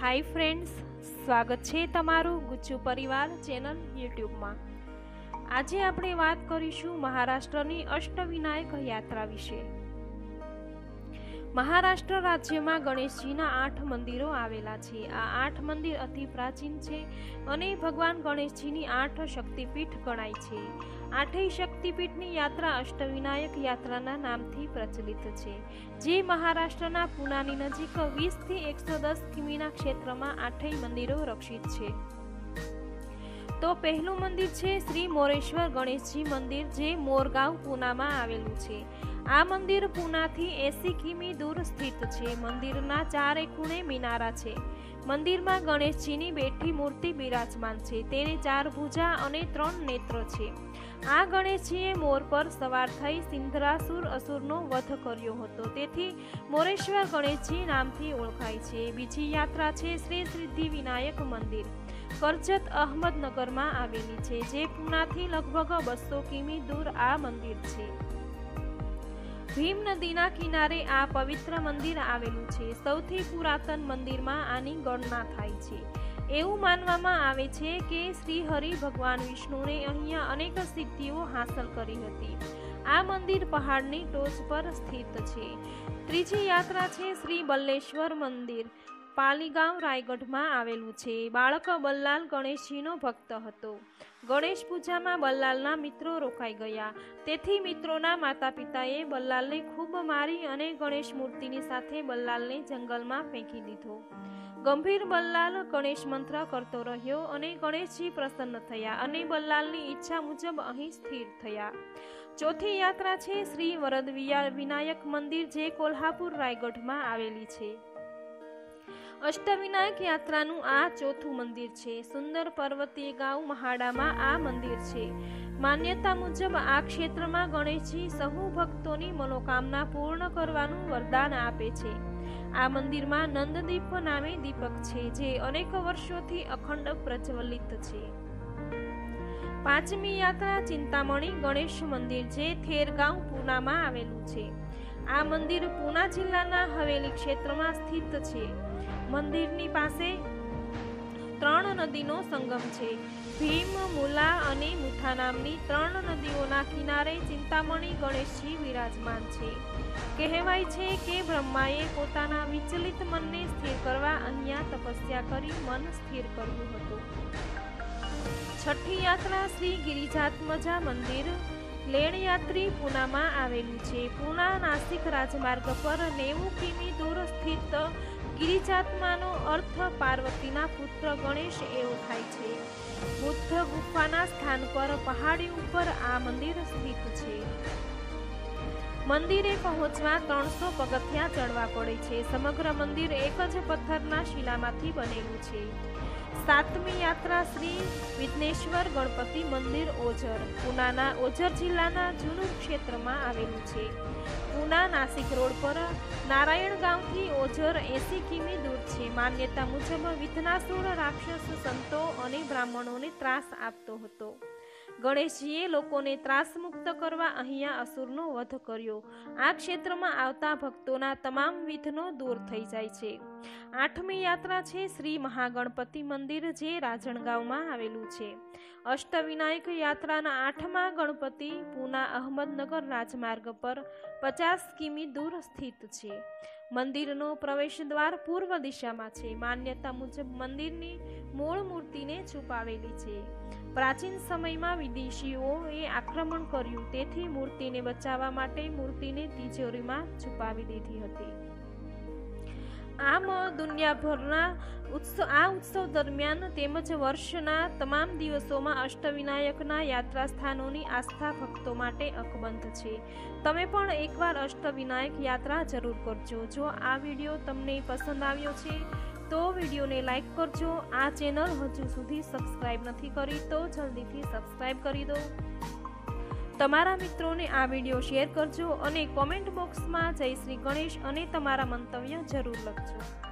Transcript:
Hi friends, સ્વાગત છે તમારું ગુચ્છુ પરિવાર ચેનલ યુટ્યુબમાં. આજે આપણે વાત કરીશું મહારાષ્ટ્રની અષ્ટવિનાયક યાત્રા વિશે. મહારાષ્ટ્ર રાજ્યમાં ગણેશજીના આઠ મંદિરો આવેલા છે. આ આઠ મંદિર અતિ પ્રાચીન છે અને ભગવાન ગણેશજીની આઠ શક્તિપીઠ ગણાય છે. આઠેય શક્તિપીઠની યાત્રા અષ્ટવિનાયક યાત્રાના નામથી પ્રચલિત છે. જે મહારાષ્ટ્રના પુનાની નજીક વીસથી એકસો દસ કિમીના ક્ષેત્રમાં આઠેય મંદિરો રક્ષિત છે. તો પહેલું મંદિર છે શ્રી મોરેશ્વર ગણેશજી મંદિર, જે મોરગાંવ પૂનામાં આવેલું છે. આ મંદિર પૂનાથી એસી કિમી દૂર સ્થિત છે. મંદિરના ચારે ખૂણે મિનારા છે. મંદિરમાં ગણેશજીની બેઠી મૂર્તિ બિરાજમાન છે. તેને ચાર ભુજા અને ત્રણ નેત્ર છે. આ ગણેશજીએ મોર પર સવાર થઈ સિંધરાસુર અસુરનો વધ કર્યો હતો. તેથી મોરેશ્વર ગણેશજી નામથી ઓળખાય છે. બીજી યાત્રા છે શ્રી સિદ્ધિ વિનાયક મંદિર. કરજત અહમદનગરમાં આવેલી છે, જે પૂનાથી લગભગ બસો કિમી દૂર આ મંદિર છે. ભીમ નદીના કિનારે આ પવિત્ર મંદિર આવેલું છે. સૌથી પુરાતન મંદિરમાં આની ગણના થાય છે. એવું માનવામાં આવે છે કે શ્રી હરિ ભગવાન વિષ્ણુને અહીંયા અનેક સિદ્ધિઓ હાંસલ કરી હતી. આ મંદિર પહાડની ટોચ પર સ્થિત છે. ત્રીજી યાત્રા છે શ્રી બલ્લેશ્વર મંદિર. પાલીગાંવ રાયગઢમાં આવેલું છે. બાળક બલ્લાલ ગણેશજીનો ભક્ત હતો. ગણેશ પૂજામાં બલ્લાલના મિત્રો રોકાઈ ગયા. તેથી મિત્રોના માતા પિતાએ બલ્લાલને ખૂબ મારી અને ગણેશ મૂર્તિની સાથે બલ્લાલને જંગલમાં ફેંકી દીધો. ગંભીર બલ્લાલ ગણેશ મંત્ર કરતો રહ્યો અને ગણેશજી પ્રસન્ન થયા અને બલ્લાલની ઈચ્છા મુજબ અહીં સ્થિર થયા. ચોથી યાત્રા છે શ્રી વરદ વિનાયક મંદિર જે કોલ્હાપુર રાયગઢમાં આવેલી છે. અષ્ટવિનાયક યાત્રાનું આ ચોથું મંદિર છે. સુંદર પર્વતીય ગાંવ મહાડામાં આ મંદિર છે. માન્યતા મુજબ આ ક્ષેત્રમાં ગણેશજી સહુ ભક્તોની મનોકામના પૂર્ણ કરવાનું વરદાન આપે છે. આ મંદિરમાં નંદદીપ નામે દીપક છે, જે અનેક વર્ષોથી અખંડ પ્રજ્વલિત છે. પાંચમી યાત્રા ચિંતામણી ગણેશ મંદિર, જે થેરગાંવ પૂનામાં આવેલું છે. આ મંદિર પૂના જિલ્લાના હવેલી ક્ષેત્રમાં સ્થિત છે. મંદિરની પાસે ત્રણ નદીનો સંગમ છે. ભીમ, મુલા અને મુથા નામની ત્રણ નદીઓના કિનારે ચિંતામણી ગણેશજી વિરાજમાન છે. કહેવાય છે કે બ્રહ્માએ પોતાના વિચલિત મનને સ્થિર કરવા અહીંયા તપસ્યા કરી મન સ્થિર કર્યું હતું. છઠ્ઠી યાત્રા શ્રી ગિરિજાત્મજા મંદિર લેણયાત્રી પૂનામાં આવેલું છે. પૂના નાસિક રાજમાર્ગ પર નેવું કિમી દૂર સ્થિત ગિરિજાત્માનો અર્થ પાર્વતીના પુત્ર ગણેશ એવો થાય છે. બુદ્ધ ગુફાના સ્થાન પર પહાડી ઉપર આ મંદિર સ્થિત છે. મંદિરે પહોંચવા ત્રણસો પગથિયા ચડવા પડે છે. સમગ્ર મંદિર એક જ પથ્થરના શિલામાંથી બનેલું છે. સાતમી યાત્રા શ્રી વિઘ્નેશ્વર ગણપતિ મંદિર ઓઝર પુનાના ઓઝર જિલ્લાના જૂનું ક્ષેત્રમાં આવેલું છે. પુના નાસિક રોડ પર નારાયણ ગામથી ઓઝર એસી કિમી દૂર છે. માન્યતા મુજબ વિધનાસુર રાક્ષસ સંતો અને બ્રાહ્મણોને ત્રાસ આપતો હતો. ગણેશજીએ લોકોને ત્રાસમુક્ત કરવા અહીંયા અસુરનો વધ કર્યો. આ ક્ષેત્રમાં આવતા ભક્તોના તમામ વિધનો દૂર થઈ જાય છે. આઠમી યાત્રા છે શ્રી મહાગણપતિ મંદિર, જે રાજણગાંવમાં આવેલું છે. અષ્ટવિનાયક યાત્રાના આઠમા ગણપતિ પૂના અહમદનગર રાજમાર્ગ પર પચાસ કિમી દૂર સ્થિત છે. મંદિરનો પ્રવેશ દ્વાર પૂર્વ દિશામાં છે. માન્યતા મુજબ મંદિરની મૂળ મૂર્તિને છુપાવેલી છે. પ્રાચીન સમયમાં વિદેશીઓએ આક્રમણ કર્યું, તેથી મૂર્તિને બચાવવા માટે મૂર્તિને તિજોરીમાં છુપાવી દીધી હતી. આમ દુનિયાભરના ઉત્સવ આ ઉત્સવ દરમિયાન તેમજ વર્ષના તમામ દિવસોમાં અષ્ટવિનાયકના યાત્રા સ્થાનોની આસ્થા ભક્તો માટે અકબંધ છે. તમે પણ એકવાર અષ્ટવિનાયક યાત્રા જરૂર કરજો. જો આ વીડિયો તમને પસંદ આવ્યો છે, તો વિડીયોને લાઇક કરજો. આ ચેનલ હજુ સુધી સબસ્ક્રાઈબ નથી કરી, તો જલ્દીથી સબસ્ક્રાઈબ કરી દો. તમારા મિત્રોને આ વીડિયો શેર કરજો અને કોમેન્ટ બોક્સમાં જય શ્રી ગણેશ અને તમારા મંતવ્ય જરૂર લખજો.